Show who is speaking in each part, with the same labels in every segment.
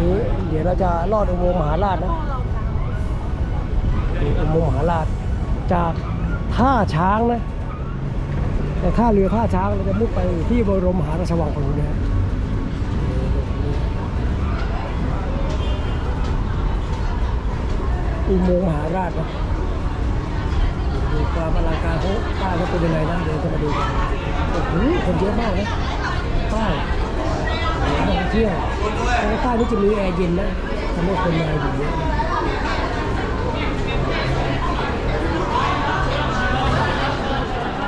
Speaker 1: นี้เดี๋ยวเราจะลอดอุโมงค์มหาราชนะอุโมงค์มหาราช จากท่าช้างนะแต่ท่าเรือท่าช้างเราจะมุ่งไปที่บรมมหาราชวังของเราเนี่ยอุโมงค์มหาราชนะดูความอลังการเขาป้ายเขาเป็นยังไงนะเดี๋ยวจะมาดูกันโอ้โหคนเยอะมากนะป้าย ท่องเที่ยวแล้วป้ายนี้จะมีแอร์เย็นนะทำให้คนมาอยู่เยอะนะ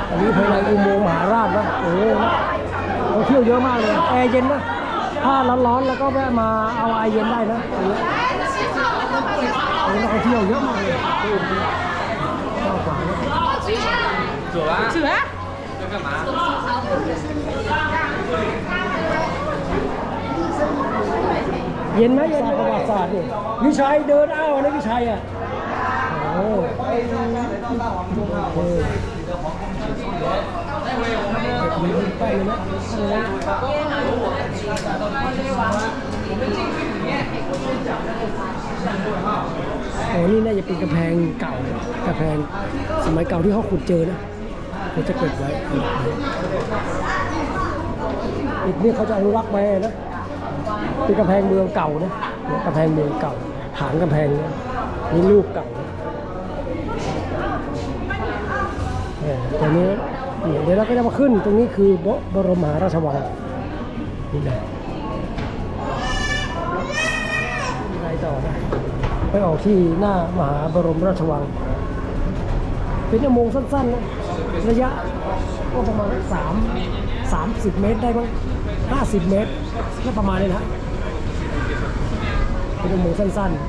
Speaker 1: อันนี้ภายในอุโมงค์มหาราชนะโอ้โหนะเขาเที่ยวเยอะมากเลยแอร์เย็นนะถ้าร้อนๆแล้วก็แวะมาเอาไอเย็นได้นะตรงนี้โอ้โหนักท่องเที่ยวเยอะมากเลยชอบกว่านะ
Speaker 2: 走啊！
Speaker 3: 走啊！
Speaker 2: 要干嘛？
Speaker 1: เย็นไหมเย็นประวัติศาสตร์นี่วิชัยเดินอ้าวนะวิชัยอะโอ้โหโอเคมีป้ายเลยนะโอ้นี่น่าจะเป็นกำแพงเก่ากำแพงสมัยเก่าที่เขาขุดเจอนะเขาจะเก็บไว้อีกนี่เขาจะอนุรักษ์ไว้นะ เป็นกำแพงเมืองเก่านะกำแพงเมืองเก่าหางกำแพงเนี่ยนี่รูปเก่าตรงนี้เดี๋ยวเราก็จะมาขึ้นตรงนี้คือบรมหาราชวังนี่นะอะไรต่อนะไปออกที่หน้ามหาบรมราชวัง เป็นชั่วโมงสั้นๆนะระยะก็ประมาณสามสามสิบเมตรได้บ้าง 50 เมตรแค่ประมาณนี้นะเป็นอุโมงค์สั้นๆ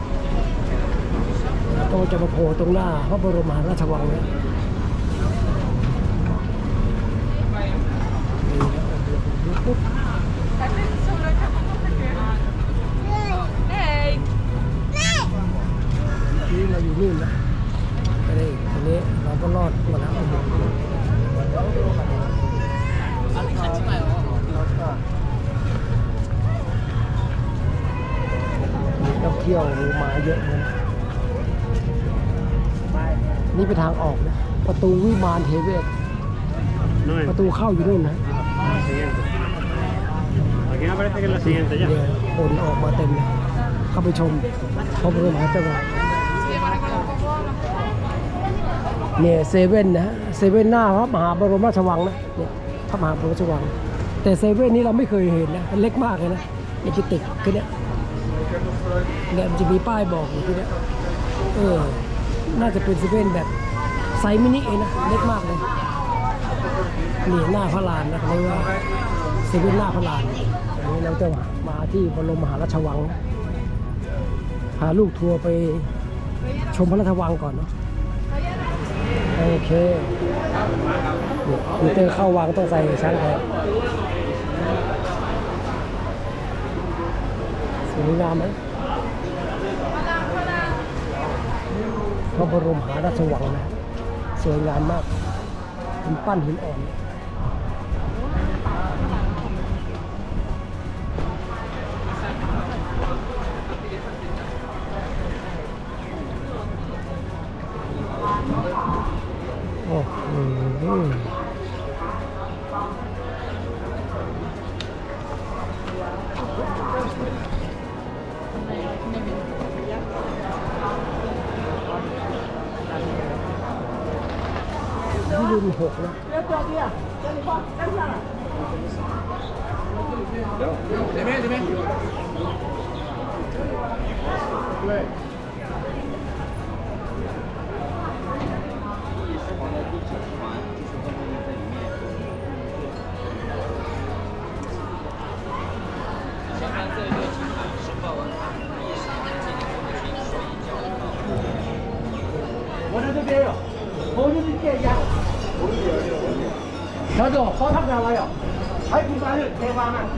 Speaker 1: ก็จะมาโผล่ตรงหน้าพระบรมมหาราชวังเนี่ยปุ๊นี่เราอยู่นู่นนะนี่อันนี้เราก็รอดมาแล้ว อุโมงค์มีนักเที่ยวมาเยอะเลยนะนี่เป็นทางออกนะ ประตูวิมานเทเวศ
Speaker 4: No
Speaker 1: ประตูเข้าอยู่นู่นนะ
Speaker 4: La siguiente. Aquí me parece que es la siguiente
Speaker 1: เนี่
Speaker 4: ya.
Speaker 1: ยคนออกมาเต็มเลยเข้าไปชมพระบรมมหาราชวังเนี่ยเซเว่นนะฮะเซเว่นหน้าพระมหาบรมราชวังนะเนี่ยพระมหาบรมราชวัง แต่เซเว่นนี้เราไม่เคยเห็นนะมันเล็กมากเลยนะเนี่ยจะติดคือเนี่ยเนี่ยมันจะมีป้ายบอกอยู่ที่เนี่ยเออ น่าจะเป็นเซเว่นแบบไซส์มินิเองนะเล็กมากเลยนี่หน้าพระลานนะเรียกว่าเซเว่นหน้าพระลานอันนี้เราจะมาที่บรมมหาราชวังพาลูกทัวร์ไปชมพระราชวังก่อนเนาะโอเค มิเตอร์เข้าวางต้องใส่ช้างแทนสวยงามไหมพระบรมมหาราชวังนะ สวยงามมากเป็นปั้นหินอ่อน 不要掉地啊赶紧放干下来
Speaker 2: 这边这边
Speaker 1: 对。 저도 허상 나와요. 사이프사를 대화만.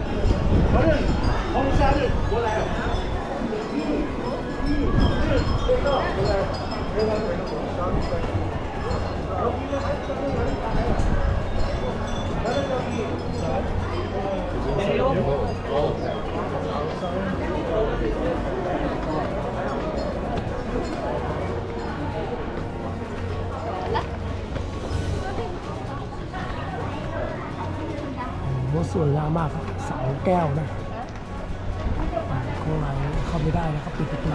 Speaker 1: 저는 검사를 몰라요. 내려. สวยงามมากครับเสาแก้วนะข้างในเข้าไม่ได้นะครับปิดประตู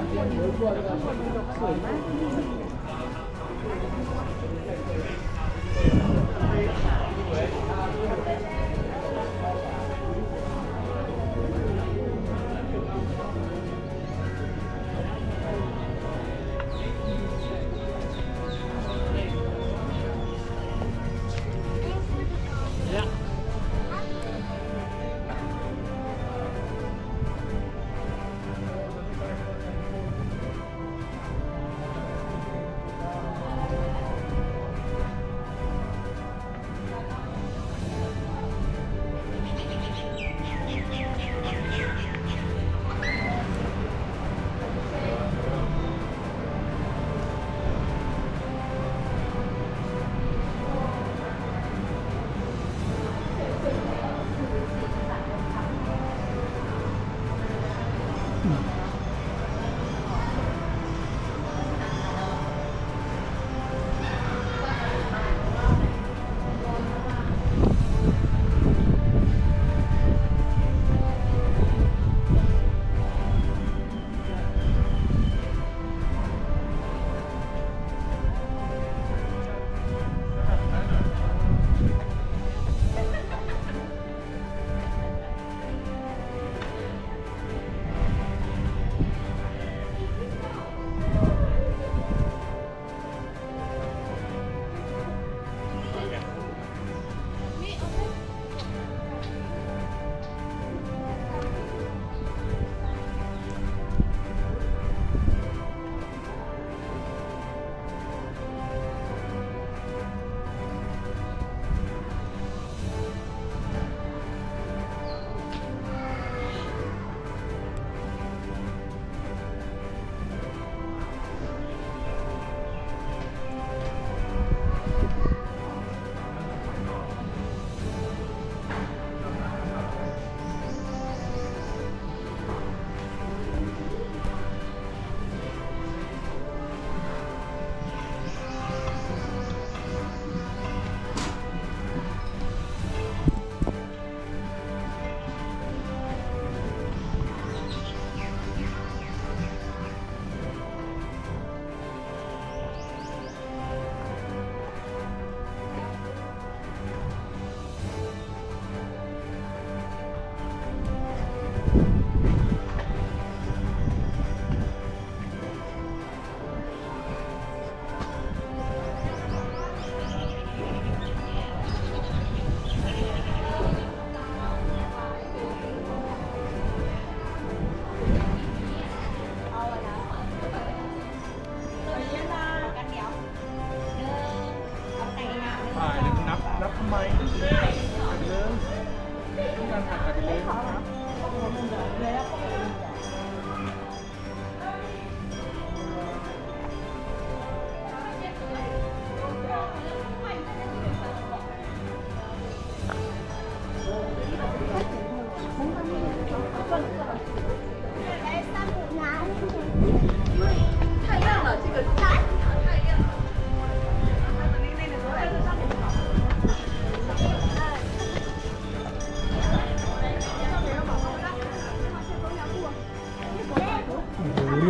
Speaker 2: เ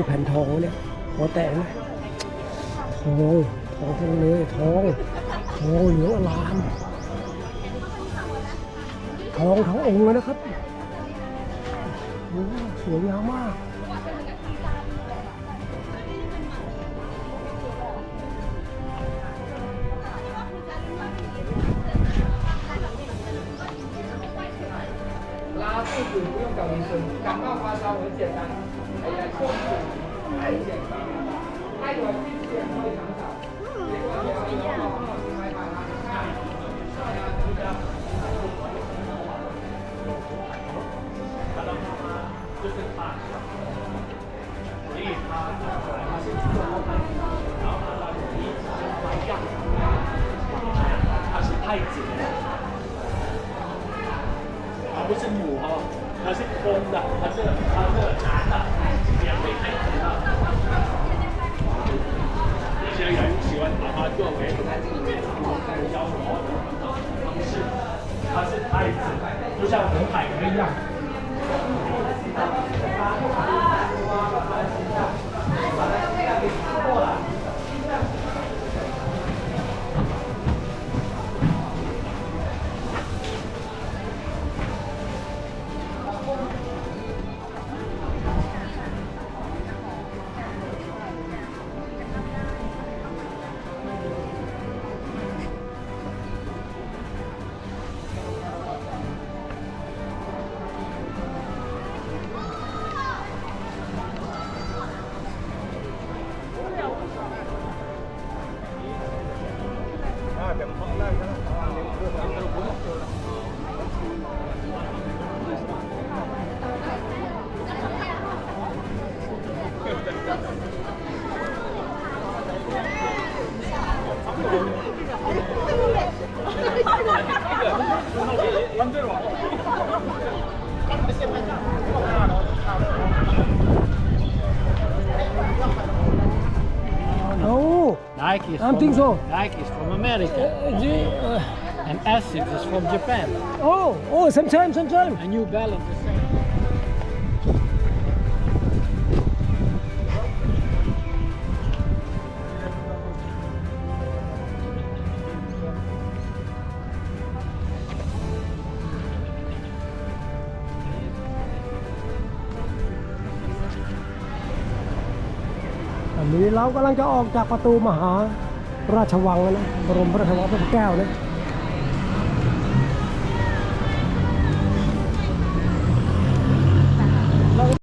Speaker 2: ู่แผ่นท
Speaker 1: องเลยหัวแตกนะทองทองเลยทองทองเหลืองอลาม องทั้งองค์เลยนะครับโอ้โหสวยงามมาก
Speaker 2: 拉肚子不用搞医生，感冒发烧很简单。哎呀，中暑太简单了，太短进去也会长少。结果你要一样，害怕它。
Speaker 4: 它是太子的，它不是母，它是公的，它是它是男的，两位太子的。一些人喜欢把它作为交流的方式，它是太子，就像红海一样。
Speaker 1: โอ้
Speaker 4: Nike is
Speaker 1: I think so.
Speaker 4: Nike is from America,
Speaker 1: จี
Speaker 4: and Asics is from Japan,
Speaker 1: โอ้โอ้สัมชายสัมชาย
Speaker 4: and New Balance
Speaker 1: นี้เรากำลังจะออกจากประตูมหาราชวังแล้วนะบรมราชวังพระแก้วนะ